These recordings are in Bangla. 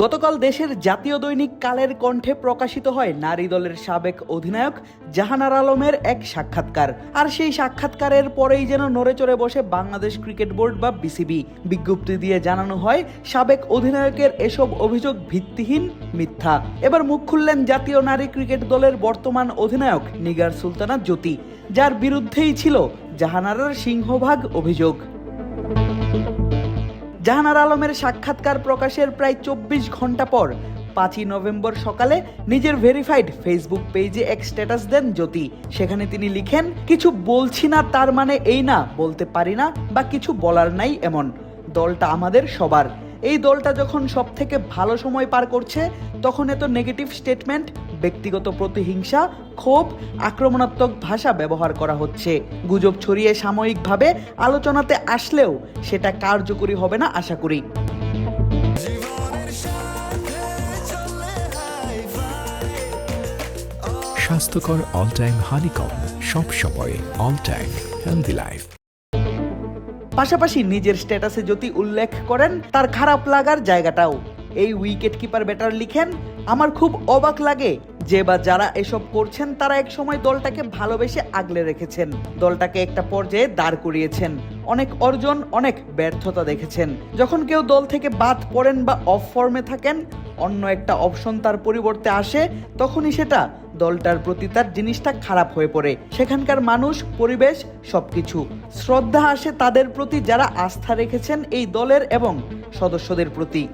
গতকাল দেশের জাতীয় দৈনিক কালের কণ্ঠে প্রকাশিত হয় নারী দলের সাবেক অধিনায়ক জাহানার আলমের এক সাক্ষাৎকার। আর সেই সাক্ষাৎকারের পরেই যেন নড়ে চড়ে বসে বাংলাদেশ ক্রিকেট বোর্ড বা বিসিবি। বিজ্ঞপ্তি দিয়ে জানানো হয়, সাবেক অধিনায়কের এসব অভিযোগ ভিত্তিহীন মিথ্যা। এবার মুখ খুললেন জাতীয় নারী ক্রিকেট দলের বর্তমান অধিনায়ক নিগার সুলতানা জ্যোতি, যার বিরুদ্ধেই ছিল জাহানারার সিংহভাগ অভিযোগ। জাহানার আলমের সাক্ষাৎকার প্রকাশের প্রায় চব্বিশ ঘণ্টা পর পাঁচই নভেম্বর সকালে নিজের ভেরিফাইড ফেসবুক পেজে এক স্ট্যাটাস দেন জ্যোতি। সেখানে তিনি লিখেন, কিছু বলছি না, তার মানে এই না, বলতে পারি না বা কিছু বলার নাই এমন। দলটা আমাদের সবার। এই দলটা যখন সব থেকে ভালো সময় পার করছে, তখন এত নেগেটিভ স্টেটমেন্ট ব্যক্তিগত প্রতিহিংসা, ক্ষোভ, আক্রমণাত্মক ভাষা ব্যবহার করা হচ্ছে। গুজব ছড়িয়ে সাময়িকভাবে আলোচনাতে আসলেও সেটা কার্যকরী হবে না, আশা করি। স্বাস্থ্যকর অল টাইম হানিকম সব সময় অল টাইম হেলদি লাইফ পাশাপাশি নিজের স্ট্যাটাসে যদি উল্লেখ করেন, তার খারাপ লাগার জায়গাটাও। এই উইকেট কিপার ব্যাটার লিখেন, আমার খুব অবাক লাগে যে বা যারা এসব করছেন, তারা এক সময় দলটাকে ভালোবেসে আগলে রেখেছেন। দলটাকে একটা পর্যায়ে দাঁড় করিয়েছেন। অনেক অর্জন, অনেক ব্যর্থতা দেখেছেন। যখন কেউ দল থেকে বাদ পড়েন বা অফ ফর্মে থাকেন, অন্য একটা অপশন তার পরিবর্তে আসে, তখনই সেটা দলটার প্রতি তার জিনিসটা খারাপ হয়ে পড়ে। সেখানকার মানুষ, পরিবেশ, সবকিছু। শ্রদ্ধা আসে তাদের প্রতি যারা আস্থা রেখেছেন এই দলের এবং সদস্যদের প্রতি।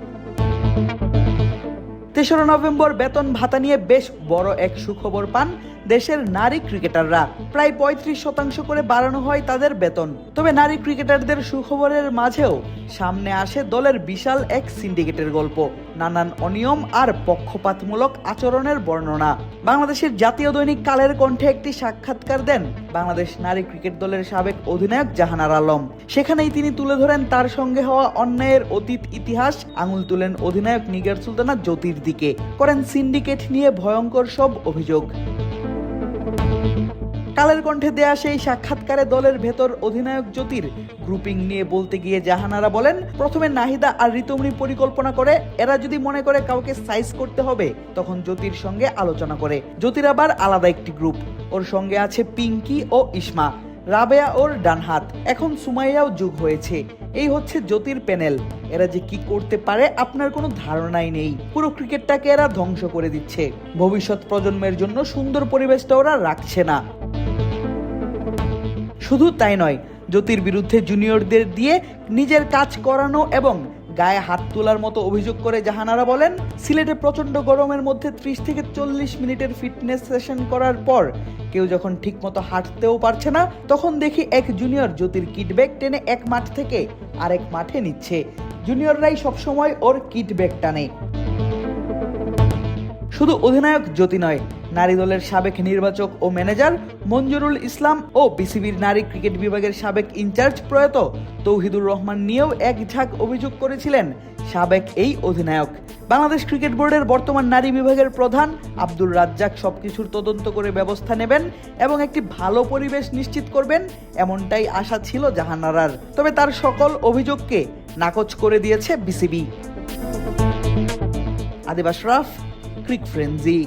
তেসরা নভেম্বর বেতন ভাতা নিয়ে বেশ বড় এক সুখবর পান দেশের নারী ক্রিকেটাররা। প্রায় পঁয়ত্রিশ শতাংশ করে বাড়ানো হয় তাদের বেতন। তবে নারী ক্রিকেটারদের সুখবরের মাঝেও সামনে আসে দলের বিশাল এক সিন্ডিকেটের গল্প। নানান অনিয়ম আর পক্ষপাতমূলক আচরণের বর্ণনা। বাংলাদেশের জাতীয় দৈনিক কালের কণ্ঠে একটি সাক্ষাৎকার দেন বাংলাদেশ নারী ক্রিকেট দলের সাবেক অধিনায়ক জাহানার আলম। সেখানেই তিনি তুলে ধরেন তার সঙ্গে হওয়া অন্যায়ের অতীত ইতিহাস, আঙুল তুলেন অধিনায়ক নিগার সুলতানা জ্যোতির দিকে। করেন সিন্ডিকেট নিয়ে ভয়ঙ্কর সব অভিযোগ। কালের কণ্ঠে দেয়া সেই সাক্ষাৎকারে দলের ভেতর অধিনায়ক জ্যোতির গ্রুপিং নিয়ে বলতে গিয়ে জাহানারা বলেন, প্রথমে নাহিদা আর ঋতমণি পরিকল্পনা করে, এরা যদি মনে করে কাউকে সাইজ করতে হবে, তখন জ্যোতির সঙ্গে আলোচনা করে। জ্যোতির আবার আলাদা একটি গ্রুপ ওর সঙ্গে আছে পিঙ্কি ও ইসমা, রাবেয়া ওর ডানহাত এখন সুমাইয়াও যুগ হয়েছে, এই হচ্ছে জ্যোতির প্যানেল এরা যে কি করতে পারে, আপনার কোনো ধারণাই নেই। পুরো ক্রিকেটটাকে এরা ধ্বংস করে দিচ্ছে। ভবিষ্যৎ প্রজন্মের জন্য সুন্দর পরিবেশটা ওরা রাখছে না। শুধু তাই নয়, জ্যোতির বিরুদ্ধে জুনিয়রদের দিয়ে নিজের কাজ করানো এবং গায়ে হাত তোলার মতো অভিযোগ করে জাহানারা বলেন, সিলেটে প্রচণ্ড গরমের মধ্যে ত্রিশ থেকে চল্লিশ মিনিটের ফিটনেস সেশন করার পর কেউ যখন ঠিকমতো হাঁটতেও পারছে না, তখন দেখি এক জুনিয়র জ্যোতির কিটব্যাগ টেনে এক মাঠ থেকে আরেক মাঠে নিচ্ছে। জুনিয়ররাই সবসময় ওর কিটব্যাগ টানে। শুধু অধিনায়ক জ্যোতি নয় নারী দলের সাবেক নির্বাচক ও ম্যানেজার মঞ্জুরুল ইসলাম ও বিসিবির নারী ক্রিকেট বিভাগের সাবেক ইনচার্জ প্রয়াত তৌহিদুর রহমান নিয়েও এক ঝাঁক অভিযোগ করেছিলেন সাবেক এই অধিনায়ক। বাংলাদেশ ক্রিকেট বোর্ডের বর্তমান নারী বিভাগের প্রধান আব্দুর রাজ্জাক সবকিছুর তদন্ত করে ব্যবস্থা নেবেন এবং একটি ভালো পরিবেশ নিশ্চিত করবেন এমনটাই আশা ছিল জাহানারার। তবে তার সকল অভিযোগকে নাকচ করে দিয়েছে BCB. Adib Ashraf crick frenzy